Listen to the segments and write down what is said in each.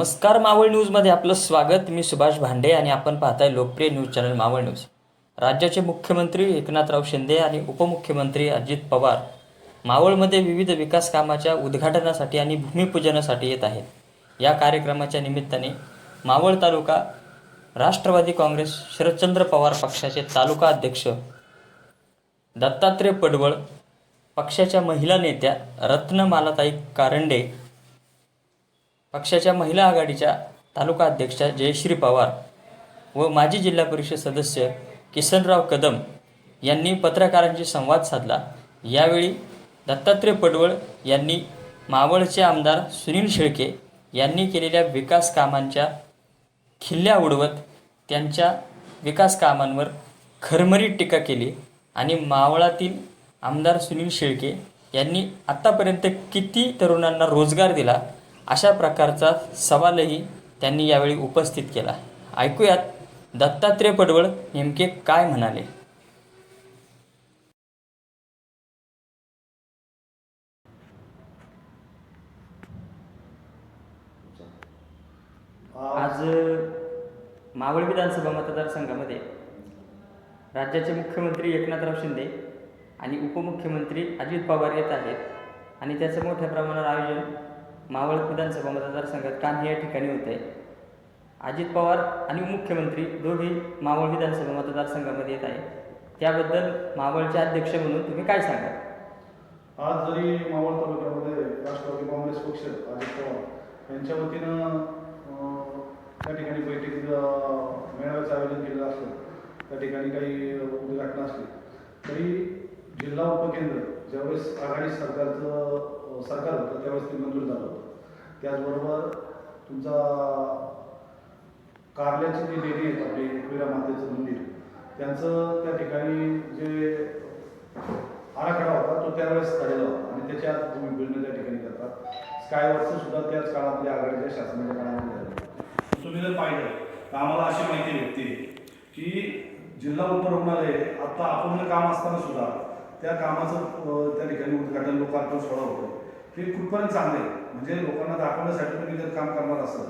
नमस्कार मावळ न्यूजमध्ये आपलं स्वागत. मी सुभाष भांडे आणि आपण पाहताय लोकप्रिय न्यूज चॅनल मावळ न्यूज. राज्याचे मुख्यमंत्री एकनाथराव शिंदे आणि उपमुख्यमंत्री अजित पवार मावळमध्ये विविध विकास कामाच्या उद्घाटनासाठी आणि भूमिपूजनासाठी येत आहेत. या कार्यक्रमाच्या निमित्ताने मावळ तालुका राष्ट्रवादी काँग्रेस शरदचंद्र पवार पक्षाचे तालुका अध्यक्ष दत्तात्रय पडवळ पक्षाच्या महिला नेत्या रत्नमालाताई कारंडे पक्षाच्या महिला आघाडीच्या तालुका अध्यक्षा जयश्री पवार व माजी जिल्हा परिषद सदस्य किसनराव कदम यांनी पत्रकारांशी संवाद साधला. यावेळी दत्तात्रय पडवळ यांनी मावळचे आमदार सुनील शेळके यांनी केलेल्या विकास कामांच्या खिल्ल्या उडवत त्यांच्या विकास कामांवर खरमरीत टीका केली आणि मावळातील आमदार सुनील शेळके यांनी आत्तापर्यंत किती तरुणांना रोजगार दिला अशा प्रकारचा सवालही त्यांनी यावेळी उपस्थित केला. ऐकूयात दत्तात्रय पडवळ नेमके काय म्हणाले. आज मावळ विधानसभा मतदारसंघामध्ये राज्याचे मुख्यमंत्री एकनाथराव शिंदे आणि उपमुख्यमंत्री अजित पवार येत आहेत आणि त्याचं मोठ्या प्रमाणावर आयोजन मावळ विधानसभा मतदारसंघात कान्हे या ठिकाणी होत. आहे अजित पवार आणि मुख्यमंत्री दोघे मावळ विधानसभा मतदारसंघामध्ये येत आहे त्याबद्दल मावळचे अध्यक्ष म्हणून तुम्ही काय सांगाल? आज जरी मावळ तालुक्यामध्ये राष्ट्रवादी काँग्रेस पक्ष अजित पवार यांच्या वतीनं त्या ठिकाणी बैठक मेळाव्याचं आयोजन केलेलं असलं त्या ठिकाणी काही उद्घाटनं असली तरी जिल्हा उपकेंद्र ज्यावेळेस आघाडी सरकारचं सरकार होतं त्यावेळेस ते मंजूर झालं होतं. त्याचबरोबर तुमचा कारल्याची जी देवी आहेत आपली एकविरा मातेचं मंदिर त्यांचं त्या ठिकाणी जे आराखडा होता तो त्यावेळेस काढलेला होता. आणि त्याच्या आत भूमिपूजन त्या ठिकाणी करतात स्कायवरचं सुद्धा त्याच काळामध्ये आघाडीच्या शासनाच्या काळामध्ये झालं तुम्ही जर पाहिलं तर आम्हाला अशी माहिती भेटते की जिल्हा उपरुग्णालय आता अपूर्ण काम असताना सुद्धा त्या कामाचं त्या ठिकाणी उद्घाटन लोकार्पण सोहळा होतो ते कुठपर्यंत चांगलं आहे. म्हणजे लोकांना दाखवण्यासाठी तुम्ही जर काम करणार असाल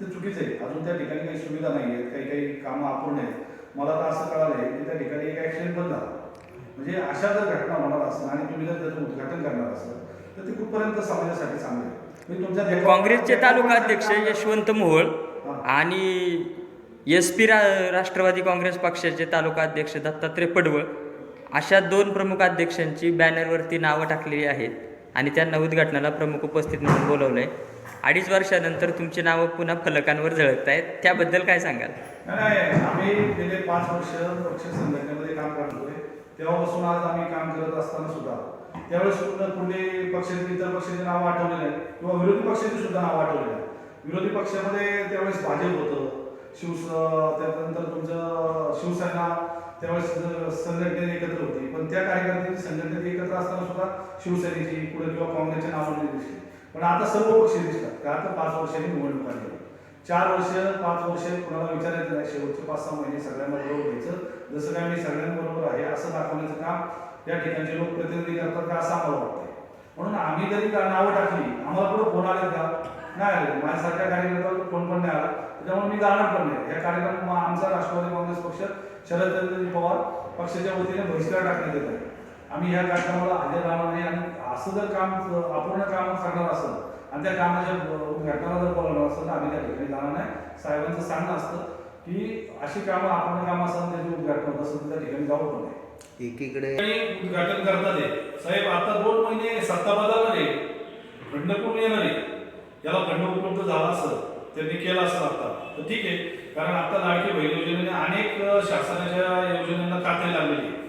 ते चुकीचं आहे. अजून त्या ठिकाणी काही सुविधा नाही आहेत काही काही कामं अपूर्ण आहेत. मला तर असं कळालं आहे की त्या ठिकाणी एक ॲक्सिडेंट पण झाला. म्हणजे अशा जर घटना होणार असेल आणि तुम्ही जर त्याचं उद्घाटन करणार असाल तर ते कुठपर्यंत समाजासाठी चांगलं आहे? म्हणजे तुमच्या काँग्रेसचे तालुका अध्यक्ष यशवंत मोहोळ आणि एस पी रा राष्ट्रवादी काँग्रेस पक्षाचे तालुका अध्यक्ष दत्तात्रय पडवळ अशा दोन प्रमुख अध्यक्षांची बॅनरवरती नावं टाकलेली आहेत. आणि त्यांना उद्घाटनाला प्रमुख उपस्थित म्हणून बोलवलं आहे अडीच वर्षानंतर तुमची नावं पुन्हा फलकांवर झळकत आहेत त्याबद्दल काय सांगाल? नाही आम्ही गेले पाच वर्ष पक्ष संघटनेमध्ये काम करतोय. तेव्हापासून आज आम्ही काम करत असताना सुद्धा त्यावेळेस सुद्धा कुठले पक्षाचे इतर पक्षाचे नाव आठवले आहे किंवा विरोधी पक्षाचे सुद्धा नाव आठवले आहे विरोधी पक्षामध्ये त्यावेळेस भाजप होतं. शिवस त्यानंतर तुमचं शिवसेना त्यावेळेस संघटने एकत्र होती. पण त्या कार्यकर्त्यांची संघटनेत एकत्र असताना सुद्धा शिवसेनेची पुढे किंवा काँग्रेसच्या नावाने दिसली. पण आता सर्व पक्ष दिसतात. का आता पाच वर्षांनी निवडणूक आली चार वर्ष पाच वर्ष कुणाला विचारायचं नाही. शेवटचे पाच सहा महिने सगळ्यांना बरोबर घ्यायचं. जसं काय मी सगळ्यांबरोबर आहे असं दाखवण्याचं काम या ठिकाणचे लोकप्रतिनिधी करतात का असं आम्हाला वाटतंय. म्हणून आम्ही जरी का नावं टाकली आम्हाला पुढे फोन आले का? नाही आले. माझ्यासारख्या कार्यकर्त्याला फोन पण नाही आला. त्याच्यामुळे मी जाणार पण नाही. या कार्यक्रम आमचा राष्ट्रवादी काँग्रेस पक्ष शरदचंद्रजी पवार पक्षाच्या वतीने बहिष्कार टाकण्यात येत आहे. आम्ही ह्या कार्यक्रमाला हजर राहणार नाही आणि असं जर काम अपूर्ण काम करणार असेल आणि त्या कामाच्या उद्घाटनाला जर बोलवणार असेल तर आम्ही त्या ठिकाणी जाणार नाही. साहेबांचं सांगणं असतं की अशी कामं अपूर्ण काम असेल त्याचे उद्घाटन होत असेल तर त्या ठिकाणी जाऊ पण नाही एकीकडे उद्घाटन करतात आहे. साहेब आता दोन महिने सत्ता बदलणार आहे खंडपूर येणार आहे याला उपलब्ध झाला असं त्यांनी केलं असं आता. तर ठीक आहे. कारण आता लाडकी बहीण योजनेने अनेक शासनाच्या योजनांना कात्री लागलेली आहे.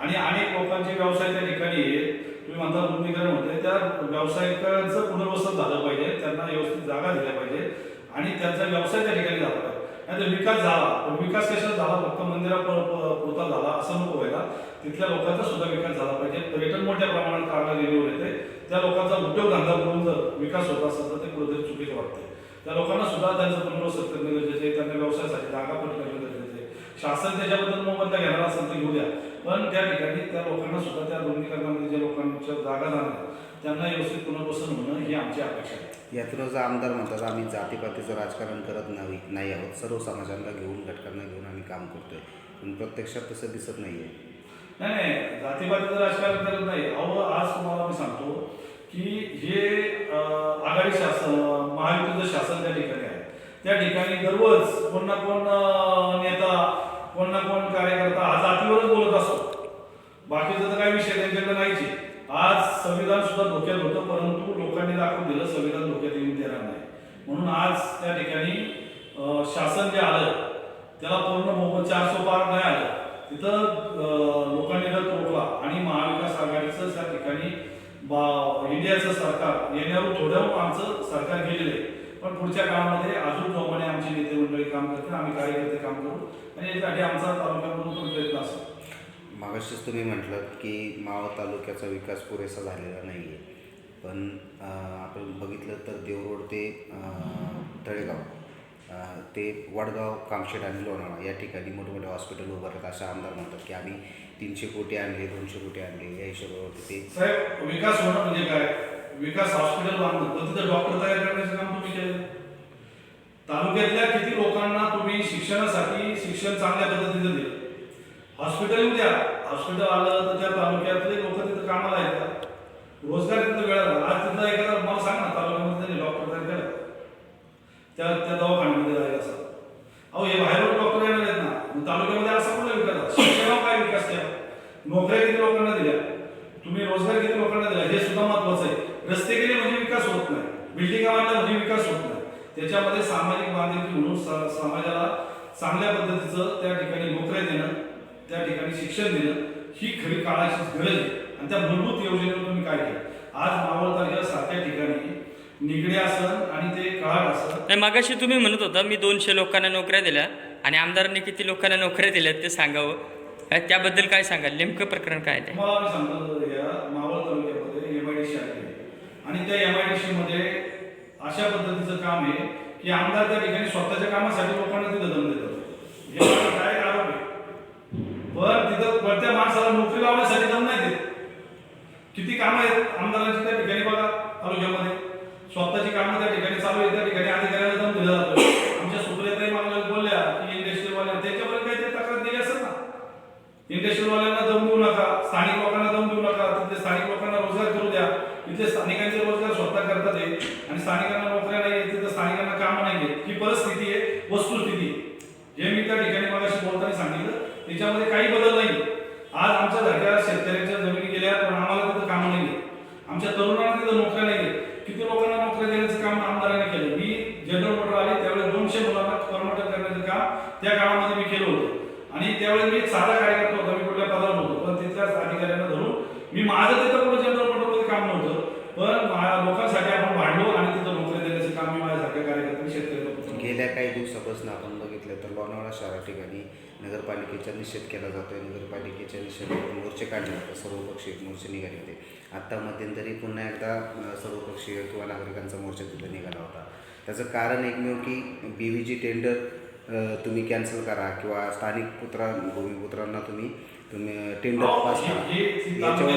आणि अनेक लोकांचे व्यवसाय त्या ठिकाणी आहेत. तुम्ही म्हणता उद्योगीकरण होते त्या व्यावसायिकांचं पुनर्वसन झालं पाहिजे त्यांना व्यवस्थित जागा दिल्या पाहिजे आणि त्यांचा व्यवसाय त्या ठिकाणी झाला पाहिजे. नाही विकास झाला पण विकास कशात झाला? फक्त मंदिरा पुरता झाला असं नको व्हायला. तिथल्या लोकांचा सुद्धा विकास झाला पाहिजे. पर्यटन मोठ्या प्रमाणात काढला गेल्यावर होते त्या लोकांचा उद्योगधंदा करून जर विकास होत असेल तर ते कुठेतरी चुकीचं वाटते त्या लोकांना सुद्धा त्यांचं पुनर्वसन करणं गरजेचं आहे. त्यांना व्यवसायासाठी जागा पण करणं गरजेचं आहे. शासन त्याच्याबद्दल मोबदला घेणार असेल तर घेऊ द्या पण त्या ठिकाणी त्या लोकांना सुद्धा त्या दोन्हीकरणामध्ये ज्या लोकांच्या जागा जाणार त्यांना व्यवस्थित पुनर्वसन होणं ही आमची अपेक्षा आहे. यातूनच आमदार म्हणतात आम्ही जातीपातीचं राजकारण करत नाही नाही आहोत. सर्व समाजांना घेऊन घटकांना घेऊन आम्ही काम करतोय. पण प्रत्यक्षात तसं दिसत नाही आहे नाही. नाही जातीपातीचं राजकारण करत नाही. अहो आज तुम्हाला मी सांगतो की हे आघाडी शासन महायुतीचं शासन त्या ठिकाणी आहे. त्या ठिकाणी दररोज कोण ना कोण नेता कोण ना कोण कार्यकर्ता आज जातीवरच बोलत असतो. बाकीचा तर काही विषय त्यांच्याकडे नाहीचे. आज संविधान सुद्धा धोक्यात होतं परंतु लोकांनी दाखवून दिलं संविधान धोक्यात येऊन देणार नाही. म्हणून आज त्या ठिकाणी शासन जे आलं त्याला पूर्ण मोबत चारशे पार नाही आलं. तिथं लोकांनी तर तोडला आणि महाविकास आघाडीचं त्या ठिकाणी इंडियाचं सरकार येण्यावर थोडं आमचं सरकार गेलेलं आहे. पण पुढच्या काळामध्ये अजून जोमाने आमचे नेते मंडळी काम करतील आम्ही कार्यकर्ते काम करू आणि यासाठी आमचा तालुक्यामधून पण प्रयत्न असतो मागाशीच तुम्ही म्हटलं की मावळ तालुक्याचा विकास पुरेसा झालेला नाही आहे पण आपण बघितलं तर देवरोड ते तळेगाव ते वडगाव कामशेट आणि लोणावळा या ठिकाणी मोठमोठे हॉस्पिटल उभारतात असे आमदार म्हणतात की आम्ही तीनशे कोटी आणले दोनशे कोटी आणले या हिशोबावरती ते साहेब विकास होणं म्हणजे काय? विकास हॉस्पिटल बांधणं. पण तिथं डॉक्टर तयार करण्याचं काम तुम्ही केलं. तालुक्यातल्या किती लोकांना तुम्ही शिक्षणासाठी शिक्षण चांगल्या पद्धतीचं दिलं? हॉस्पिटल येऊ द्या. हॉस्पिटल आलं तर त्या तालुक्यातले लोक तिथं कामाला येतात. रोजगार तिथं मिळाला. आज तिथं एखादा मला सांग ना तालुक्यामध्ये त्यांनी डॉक्टर तयार केला. त्या त्या दवाखान्यामध्ये जायला असं. अहो हे बाहेरून डॉक्टर येणार आहेत ना. मग तालुक्यामध्ये असा कुठला विकास आहे? शिक्षणावर काय विकास केला नोकऱ्या किती लोकांना दिल्या? तुम्ही रोजगार किती लोकांना दिला? हे सुद्धा महत्वाचं आहे. रस्ते केले म्हणजे विकास होत नाही. बिल्डिंग बांधल्या म्हणजे विकास होत नाही. त्याच्यामध्ये सामाजिक बांधिलकी म्हणून समाजाला चांगल्या पद्धतीचं त्या ठिकाणी नोकऱ्या देणं त्या ठिकाणी शिक्षण देणं ही खरी काळाची गरज आहे. आणि त्या मूलभूत योजनेवर तुम्ही काय केलं? आज मावळ तालुक्यासारख्या ठिकाणी निगडे असन आणि ते काळ असन नाही मागाशी तुम्ही म्हणत होता मी दोनशे लोकांना नोकऱ्या दिल्या आणि आमदारांनी किती लोकांना नोकऱ्या दिल्या ते सांगावं. त्याबद्दल काय सांगाल? नेमकं प्रकरण काय ते? तुम्हाला मी सांगतो या मावळ तालुक्यामध्ये एम आय डी सी आहे. आणि त्या एम आय डी सी मध्ये अशा पद्धतीचं काम आहे की आमदार त्या ठिकाणी स्वतःच्या कामासाठी लोकांना तिथं दम देतात. हे माझा आरोप आहे. पण तिथं पडत्या माणसाला नोकरी लावण्यासाठी दम नाही देत. किती कामं आहेत आमदारांची त्या ठिकाणी बघा तालुक्यामध्ये स्वतःची कामं त्या ठिकाणी चालू आहे त्या ठिकाणी अधिकाऱ्याला दम दिला जातो आमच्या सुप्रियाताई मागल्या बोलल्या की इंडस्ट्रीवाल्या त्याच्यावर काहीतरी तक्रार दिली असेल ना इंडस्ट्रीवाल्यांना दम देऊ नका स्थानिक लोकांना दम देऊ नका तिथले स्थानिक लोकांना रोजगार करू द्या. इथले स्थानिकांचे रोजगार स्वतः करतात आहे आणि स्थानिकांना नोकऱ्या नाही आहेत तिथं स्थानिकांना कामं नाही आहेत. ही परिस्थिती आहे वस्तुस्थिती. आहे. जे मी त्या ठिकाणी मला बोलताना सांगितलं. त्याच्यामध्ये काही बदल नाही. आज आमच्या सारख्या शेतकऱ्यांच्या जमिनी गेल्या पण आम्हाला तिथं कामं नाही आहेत. आमच्या तरुणांना तिथं नोकऱ्या नाही आहेत. किती लोकांना नोकऱ्या देण्याचं काम आमदाराने केलं. मी जनरल मोटर आले त्यावेळेस दोनशे मुलांना कर्मटक करण्याचं काम त्या काळामध्ये मी केलं होतं. आणि त्यावेळेस मी साधा कार्यकर्ता होता मी कुठल्या पदावर नव्हतो पण तिथल्याच अधिकाऱ्यांना धरून मी माझं तिथं कुठं जनरल मंडळमध्ये काम नव्हतं पण लोकांसाठी आपण भांडलो आणि तिथं नोकरी देण्याचं काम मी माझ्यासारख्या कार्यकर्त्यांनी शेतकरी गेल्या काही दिवसापासून आपण बघितलं तर लोणावळा शहरा ठिकाणी नगरपालिकेचा निषेध केला जातोय. नगरपालिकेच्या निषेध मोर्चे काढले जातात. सर्वपक्षीय मोर्चे निघाले होते. आत्ता मध्यंतरी पुन्हा एकदा सर्वपक्षीय किंवा नागरिकांचा मोर्चा तिथं निघाला होता. त्याचं कारण एकमेव की बी व्ही जी टेंडर तुम्ही कॅन्सल करा किंवा स्थानिक पुत्रा भूमिपुत्रांना तुम्ही तुम्ही टेंडर पास करा. याच्यावर.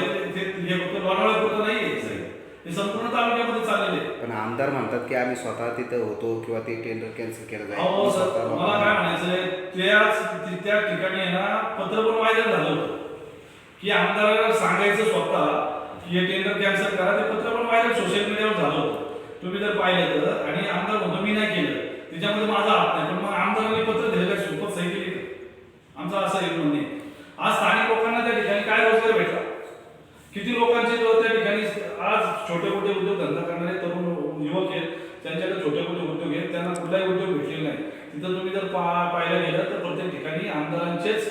पण आमदार म्हणतात की आम्ही स्वतः तिथं होतो किंवा ते टेंडर कॅन्सल केलं जाईल. त्या ठिकाणी पत्र पण व्हायरल झालं होतं. की आमदाराला सांगायचं स्वतः की हे टेंडर कॅन्सल करा ते पत्र पण व्हायरल सोशल मीडियावर झालं होतं. तुम्ही जर पाहिलं तर आणि आमदार म्हणतो मी नाही केलं. त्याच्यामध्ये माझा हात नाही पण मग आमदारांनी पत्र दिलं आहे सुपत सही केली आमचा असं एक म्हणणे. आज स्थानिक लोकांना त्या ठिकाणी काय रोजगार भेटला? किती लोकांचे जो त्या ठिकाणी आज छोटे मोठे उद्योग धंदा करणारे तरुण युवक आहेत त्यांच्याकडे छोटे मोठे उद्योग आहेत त्यांना कुठलाही उद्योग भेटलेला नाही. तिथं तुम्ही जर पा पाहायला गेलं तर प्रत्येक ठिकाणी आमदारांचेच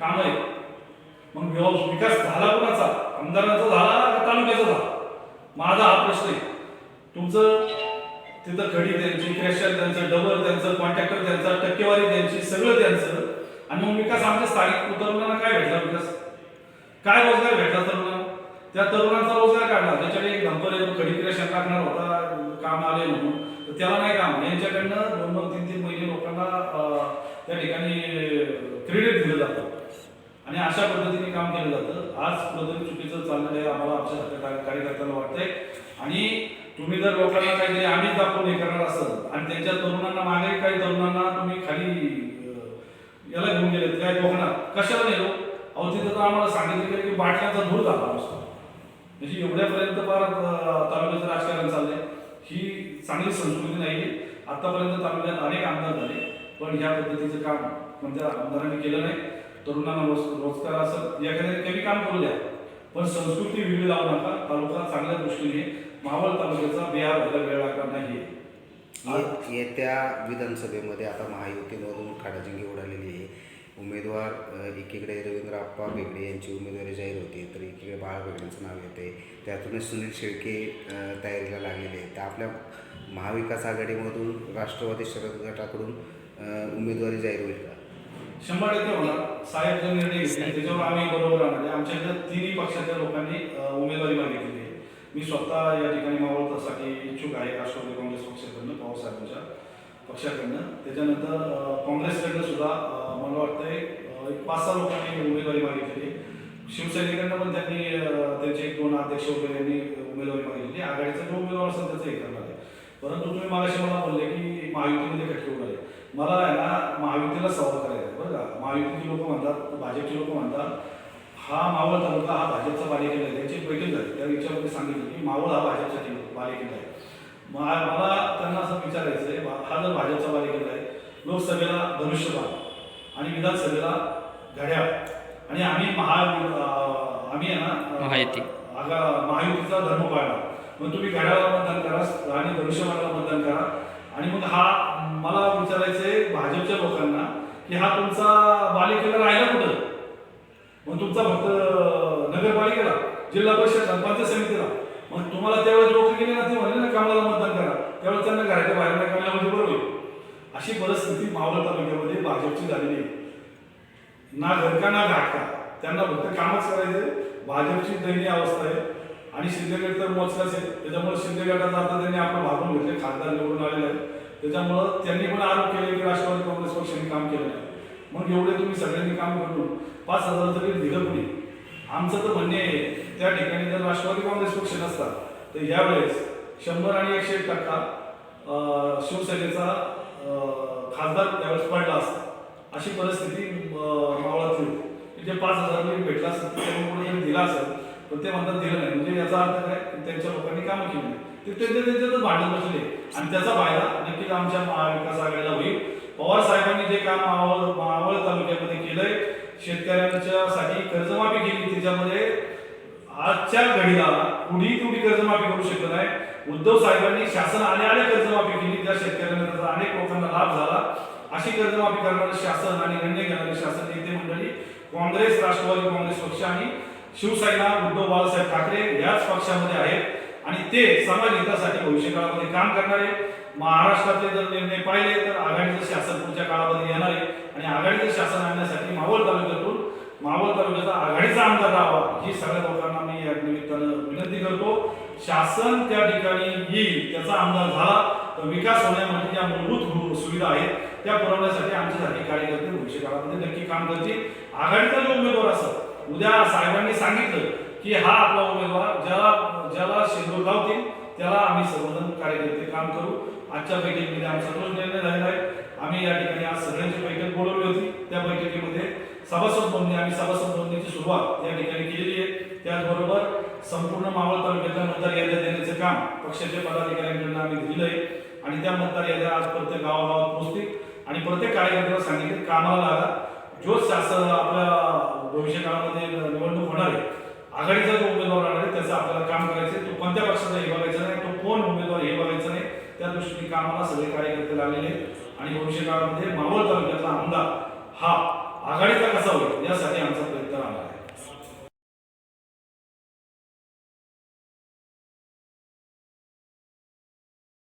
काम आहेत. मग विकास झाला कोणाचा? आमदारांचा झाला का तालुक्याचा झाला? माझा हा प्रश्न आहे. तुमचं तिथं खडी त्यांची क्रेशर त्यांचं डबल त्यांचं कॉन्ट्रॅक्टर त्यांचा टक्केवारी त्यांची सगळं त्यांचं. आणि मग विकास आमच्या स्थानिक तरुणांना काय भेटला विकास? काय रोजगार भेटला तरुणांना? त्या तरुणांचा रोजगार काढला. त्याच्याकडे एक धंपर येतो खडी क्रेशर टाकणार होता काम आले म्हणून. तर त्याला नाही काम यांच्याकडनं दोन दोन तीन तीन महिने लोकांना त्या ठिकाणी क्रेडिट दिलं जातं. आणि अशा पद्धतीने काम केलं जातं. आज कुठंतरी चुकीचं चाललेलं आहे आम्हाला आमच्या कार्यकर्त्यांना वाटतंय. आणि तुम्ही जर लोकांना काहीतरी आम्हीच दाखवून हे करणार असेल आणि त्यांच्या तरुणांना मागे काही तरुणांना तुम्ही खाली याला घेऊन गेलेत काय कोकणात कशाला नेलो? अहो तिथं तर आम्हाला सांगितलं गेलं की बाटल्याचा धूर झाला नुसता म्हणजे एवढ्यापर्यंत फार तालुक्याचं राजकारण चाललंय. ही चांगली संस्कृती नाही आतापर्यंत तालुक्यात अनेक आमदार झाले पण ह्या पद्धतीचं काम कोणत्या आमदारांनी केलं नाही. तरुणांना रोज रोजगार असं एखाद्याने कमी काम करू द्या. पण संस्कृती वेगळी लावू नका. तालुका चांगल्या दृष्टीने मावळ तालुक्याचा बिहार व्हायला वेळ लागणार नाही ये- येत्या विधानसभेमध्ये आता महायुतीमधून काडाजिंगी उडालेली आहे. उमेदवार अ, एकीकडे रवींद्र आप्पा बेगडे यांची उमेदवारी जाहीर होती तर एकीकडे बाळा बेगडेंचं नाव येते. त्यातूनच सुनील शेळके अ, तयारीला लागलेले आहेत. तर आपल्या महाविकास आघाडीमधून राष्ट्रवादी शरद गटाकडून अ, उमेदवारी जाहीर होईल का? शंभर टक्के होणार. साहेब जो निर्णय घेतले त्याच्यावर आम्ही बरोबर राहणार. आहे आमच्या इथं तिन्ही पक्षाच्या लोकांनी अं, उमेदवारी मागितलेली आहे. मी स्वतः या ठिकाणी मावळतासाठी इच्छुक आहे राष्ट्रवादी काँग्रेस पक्षाकडनं पवारसाहेबांच्या पक्षाकडनं. त्याच्यानंतर काँग्रेसकडनं सुद्धा मला वाटतंय एक पाच सहा लोकांनी उमेदवारी मागितली आहे. शिवसैनिकांना पण त्यांनी त्यांचे एक दोन अध्यक्ष वगैरे यांनी उमेदवारी मागितली आघाडीचा जो उमेदवार असेल त्याचं हे करणार आहे. परंतु तुम्ही मागाशी मला बोलले की महायुतीमध्ये खटके उडाले मला आहे ना महायुतीला सवाल करायचा बरं का? महायुतीची लोक म्हणतात भाजपची लोक म्हणतात हा मावळ तालुका हा भाजपचा बालेकिल्ला आहे. त्यांची बैठक झाली. त्या विचारामध्ये सांगितलं की मावळ हा भाजपचा बालेकिल्ला आहे. मला त्यांना असं विचारायचं आहे हा जर भाजपचा बालेकिल्ला आहे लोकसभेला धनुष्यबाण आणि विधानसभेला घड्याळ आणि आम्ही महा आम्ही आहे ना अं, महायुती. आगा महायुतीचा धर्म पाळला मग तुम्ही घड्याळाला मतदान करा आणि धनुष्यबाणाला मतदान करा. आणि मग हा मला विचारायचंय भाजपच्या लोकांना की हा तुमचा बालेकिल्ला राहिला कुठं? मग तुमचा फक्त नगरपालिकेला जिल्हा परिषद पंचायत समितीला. मग तुम्हाला त्यावेळेस लोक गेले ना ते म्हणले ना कामाला मतदान करा. त्यावेळेस त्यांना घराच्या बाहेर नाही काढलं बरोबर होईल अशी परिस्थिती मावळ तालुक्यामध्ये भाजपची झालेली आहे. ना घरका ना घाटका. त्यांना फक्त कामच करायचंय. भाजपची दयनीय अवस्था आहे. आणि शिंदेगड तर मोजकाच आहे. त्याच्यामुळे शिंदे गटाचा आता त्यांनी आपलं भागून घेतले खासदार निवडून आलेले आहेत. त्याच्यामुळं त्यांनी पण आरोप केले की राष्ट्रवादी काँग्रेस पक्षाने काम केलं नाही. मग एवढे तुम्ही सगळ्यांनी काम करून पाच हजार तरी दिलं कुणी? आमचं तर म्हणणे आहे त्या ठिकाणी जर राष्ट्रवादी काँग्रेस पक्ष नसता तर यावेळेस शंभर आणि एकशे एक टक्का शिवसेनेचा खासदार त्यावेळेस पडला असता. अशी परिस्थिती मावळातली होती. जे पाच हजार तरी भेटला असतं त्यामुळे त्यांनी दिला असेल पण ते म्हणतात दिलं नाही. म्हणजे याचा अर्थ काय? त्यांच्या लोकांनी कामं केली नाही ते त्यांच्या त्यांच्यातच भांडण बसले. आणि त्याचा फायदा नक्कीच आमच्या महाविकास आघाडीला होईल. पवार साहेबांनी जे काम मावळ मावळ तालुक्यामध्ये केलंय शेतकऱ्यांच्या साठी कर्जमाफी केली त्याच्यामध्ये आजच्या घडीला कुणी तुम्ही कर्जमाफी करू शकत नाही. उद्धव साहेबांनी शासन आले आले कर्जमाफी केली त्या शेतकऱ्यांना त्याचा अनेक लोकांना लाभ झाला. अशी कर्जमाफी करणारे शासन आणि निर्णय घेणारे शासन नेते मंडळी काँग्रेस राष्ट्रवादी काँग्रेस पक्ष आणि शिवसेना उद्धव बाळासाहेब ठाकरे याच पक्षामध्ये आहेत. आणि ते समाज हितासाठी भविष्यकाळामध्ये काम करणारे. महाराष्ट्रातले जर निर्णय पाहिले तर आघाडीचं शासन पुढच्या काळामध्ये येणार आहे. आणि आघाडीचं शासन आणण्यासाठी मावळ तालुक्यातून मावळ तालुक्याचा आघाडीचा आमदार राहावा ही सगळ्या लोकांना मी या निमित्तानं विनंती करतो. शासन त्या ठिकाणी येईल त्याचा आमदार झाला तर विकास होण्यामध्ये ज्या मूलभूत सुविधा आहेत त्या पुरवण्यासाठी आमच्यासाठी कार्यकर्ते भविष्य काळामध्ये नक्की काम करतील. आघाडीचा जो उमेदवार असेल उद्या साहेबांनी सांगितलं की हा आपला उमेदवार ज्याला ज्याला शेंदूर लावतील त्याला आम्ही सर्वजण कार्यकर्ते काम करू. आजच्या बैठकीमध्ये आमचा रोज निर्णय झालेला आहे. आम्ही या ठिकाणी आज सगळ्यांची बैठक बोलवली होती. त्या बैठकीमध्ये सभासद नोंदणी आणि सभासद नोंदणीची सुरुवात या ठिकाणी केलेली आहे. त्याचबरोबर संपूर्ण मावळ तालुक्यातल्या मतदार याद्या देण्याचं काम पक्षाच्या पदाधिकाऱ्यांकडून आम्ही दिलं आहे. आणि त्या मतदार याद्या आज प्रत्येक गावागावात पोहोचतील. आणि प्रत्येक कार्यकर्त्याला सांगितले कामाला लागा. जो शासन आपल्या भविष्य काळामध्ये निवडणूक होणार आहे आघाडीचा जो उमेदवार राहणार आहे त्याचं आपल्याला काम करायचं आहे तो कोणत्या पक्षाचा हे बघायचं नाही तो कोण उमेदवार हे बघायचं नाही त्या दृष्टीने कामाला सगळे कार्यकर्ते लागलेले आहेत. आणि भविष्य काळामध्ये मावळ तालुक्यातला आमदार हा आघाडीचा कसा होईल यासाठी आमचा